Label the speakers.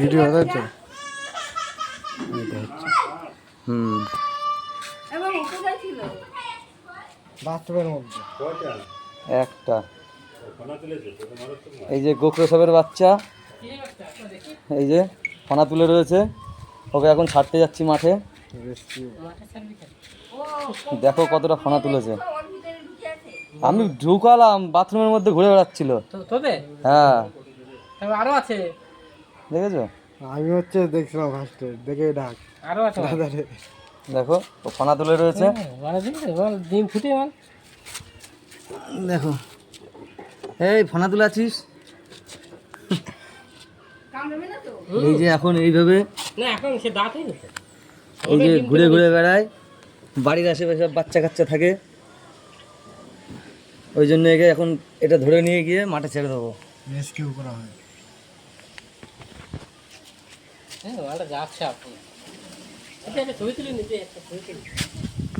Speaker 1: Video
Speaker 2: হুম।
Speaker 1: বাথরুমের মধ্যে।
Speaker 2: একটা। এই যে সবের বাচ্চা। এই যে ফনা তুলে রয়েছে। ওকে এখন ছাড়তে যাচ্ছি মাঠে। দেখো কতটা ফোনা তুলেছে। আমি ঢুকালাম বাথরুমের মধ্যে ঘুরে বেড়াচ্ছিল। হ্যাঁ।
Speaker 3: আরও আছে।
Speaker 2: দেখেছ?
Speaker 1: আমি হচ্ছে দেখছিলাম ফার্স্টে দেখে ডাক।
Speaker 3: আরও আছে।
Speaker 1: দাদারে।
Speaker 2: দেখো ও ফনা তুলে রয়েছে।
Speaker 3: মানে দিন বল ডিম ফুটে বল
Speaker 2: দেখো। এই ফনা তুলে আছিস?
Speaker 4: কামড়াবে না তো?
Speaker 2: এই যে এখন এইভাবে
Speaker 3: না এখন সে দাঁতই
Speaker 2: এই যে ঘুরে ঘুরে বেড়ায় বাড়ির আশেপাশে সব বাচ্চা কাচ্চা থাকে। ওই জন্য একে এখন এটা ধরে নিয়ে গিয়ে মাঠে ছেড়ে দেবো।
Speaker 1: রেস্কিউ করা হয়।
Speaker 3: হ্যাঁ মালটা যাচ্ছে আপনি আচ্ছা একটা